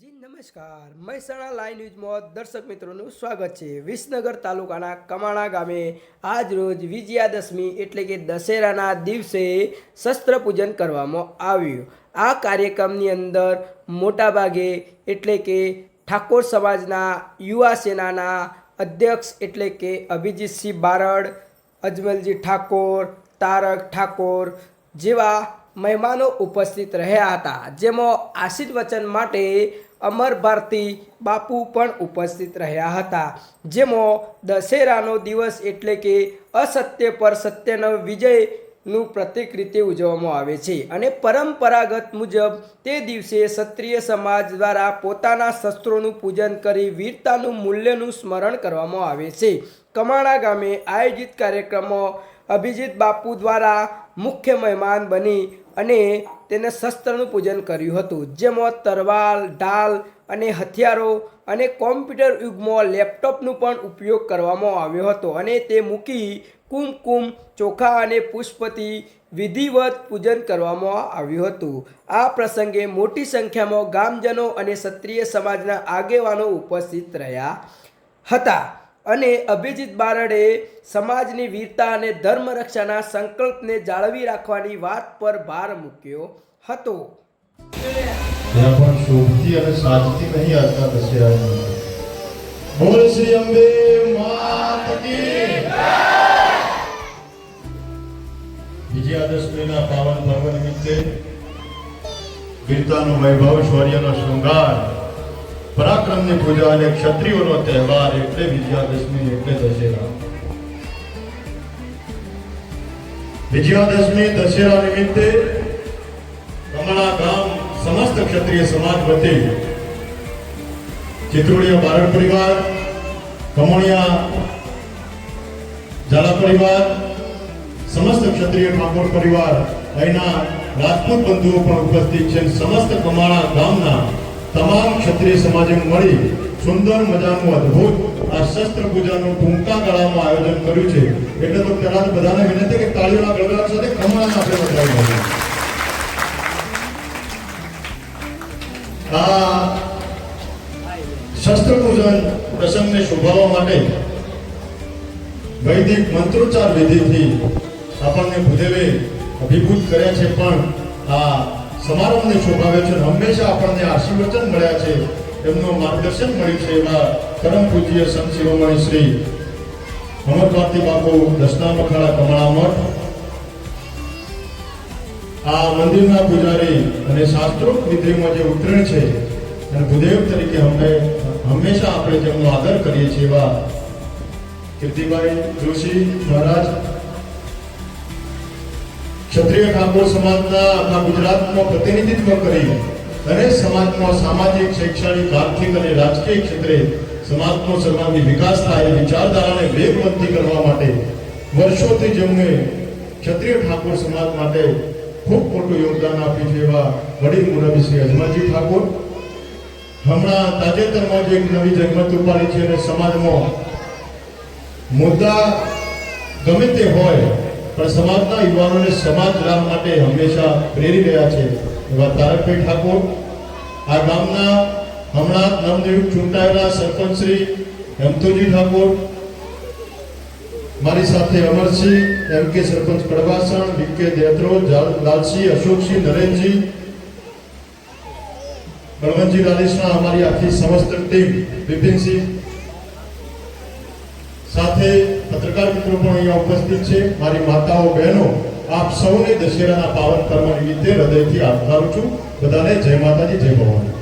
જી નમસ્કાર. મહેસાણા લાઈવ ન્યૂઝમાં દર્શક મિત્રોનું સ્વાગત છે. વિસનગર તાલુકાના કમાણા ગામે આજરોજ વિજયાદશમી એટલે કે દશેરાના દિવસે શસ્ત્ર પૂજન કરવામાં આવ્યું. આ કાર્યક્રમની અંદર મોટાભાગે એટલે કે ઠાકોર સમાજના યુવા સેનાના અધ્યક્ષ એટલે કે અભિજીતસિંહ બારડ, અજમલજી ઠાકોર, તારક ઠાકોર જેવા મહેમાનો ઉપસ્થિત રહ્યા હતા. જેમાં આશીર્વચન માટે અમર ભારતી બાપુ પણ ઉપસ્થિત રહ્યા હતા. જેમાં દશેરાનો દિવસ એટલે કે અસત્ય પર સત્યનો વિજયનું પ્રતિક રીતે ઉજવવામાં આવે છે અને પરંપરાગત મુજબ તે દિવસે ક્ષત્રિય સમાજ દ્વારા પોતાના શસ્ત્રોનું પૂજન કરી વીરતાનું મૂલ્યનું સ્મરણ કરવામાં આવે છે. કમાણા ગામે આયોજિત કાર્યક્રમમાં અભિજીત બાપુ દ્વારા મુખ્ય મહેમાન બની અને તેને શસ્ત્રનું પૂજન કર્યું હતું, જેમાં તરવાલ, ઢાલ અને હથિયારો અને કોમ્પ્યુટર યુગમાં લેપટોપનો પણ ઉપયોગ કરવામાં આવ્યો હતો અને તે મૂકી કુમકુમ, ચોખા અને પુષ્પથી વિધિવત પૂજન કરવામાં આવ્યું હતું. આ પ્રસંગે મોટી સંખ્યામાં ગામજનો અને ક્ષત્રિય સમાજના આગેવાનો ઉપસ્થિત રહ્યા હતા. અને અભિજીત બારડે સમાજની વીરતા અને ધર્મ રક્ષાના સંકલ્પને જાળવી રાખવાની વાત પર ભાર મૂક્યો હતો. અને સાજતી નહીં આવતા દશેરાની બોલ શ્રી અંબે માત કી વિજયાદશમીના પાવન પર્વ નિમિત્તે વીરતાનો વૈભવ શૌર્યનો શૃંગાર પરાક્રમની પૂજા અને ક્ષત્રિયોનો તહેવાર એટલે વિજયાદશમી એટલે દશેરા. વિજયાદશમી દશેરા નિમિત્તે કમળા ગામ સમસ્ત ક્ષત્રિય સમાજ વતી ચિત્રોડિયા બારડ પરિવાર કમોણિયા ઝાલા પરિવાર, સમસ્ત ક્ષત્રિય ઠાકોર પરિવાર, અહીંના રાજપૂત બંધુઓ પણ ઉપસ્થિત છે. સમસ્ત કમાણા ગામના તમામ ક્ષત્રિય સમાજે મળી સુંદર મજાનું અદ્ભુત આ શસ્ત્ર પૂજાનું ટૂંકા ગાળામાં આયોજન કર્યું છે. એટલે તો પહેલા બધાને વિનંતી કે તાળીઓના ગળગળાટ સાથે કમાણાને આપણે વધાવી દઈએ આ શસ્ત્ર પૂજન પ્રસંગને શોભાવવા માટે વૈદિક મંત્રોચ્ચાર વિધિથી આપણને ભૂદેવે અભિભૂત કર્યા છે. પણ આ સમારંભને શોભાવે છે હંમેશા આપણને આશીર્વચન મળ્યા છે. એમનું માર્ગદર્શન મળ્યું છે. એવા પરમ પૂજ્ય સંત શિરોમણી શ્રી અમર બાપુ દસના મખાડા કમળા આ મંદિરના પૂજારી અને શાસ્ત્રોક્ત વિધિમાં જે ઉત્તીર્ણ છે અને ભૂદેવ તરીકે અમે હંમેશા આપણે જેમનો આદર કરીએ છીએ એવા કીર્તિભાઈ જોશી મહારાજ ક્ષત્રિય ઠાકોર સમાજના આપણા ગુજરાતમાં પ્રતિનિધિત્વ કરી અને સમાજમાં સામાજિક, શૈક્ષણિક, આર્થિક અને રાજકીય ક્ષેત્રે સમાજનો સર્વાંગી વિકાસ થાય વિચારધારાને વેગવંતી કરવા માટે વર્ષોથી જેમણે ક્ષત્રિય ઠાકોર સમાજ માટે ખૂબ મોટું યોગદાન આપ્યું છે એવા વડીલ મુરબી શ્રી અજમાજી ઠાકોર. હમણાં તાજેતરમાં જે એક નવી જહેમત ઉપાડી છે અને સમાજમાં મુદ્દા ગમે તે હોય પણ સમાજના યુવાનોને સમાજ ગામ માટે હંમેશા પ્રેરી રહ્યા છે એવા તારકભાઈ ઠાકોર. આ ગામના હમણાં નવનિયુક્ત ચૂંટાયેલા સરપંચ શ્રી હેમતુજી ઠાકોર. મારી સાથે અમરસિંહ, એમ કે સરપંચ કડવાસણ વી કે દેત્રો લાલસિંહ, અશોકસિંહ, નરેનજી, બળવંતજી રાધેશના અમારી આખી સમસ્ત ટીમ, બિપિનસિંહ સાથે પત્રકાર મિત્રો પણ અહીંયા ઉપસ્થિત છે. મારી માતાઓ, બહેનો, આપ સૌને દશેરાના પાવન પર્વ નિમિત્તે હૃદયથી આવકારું છું. બધાને જય માતાજી, જય ભવાની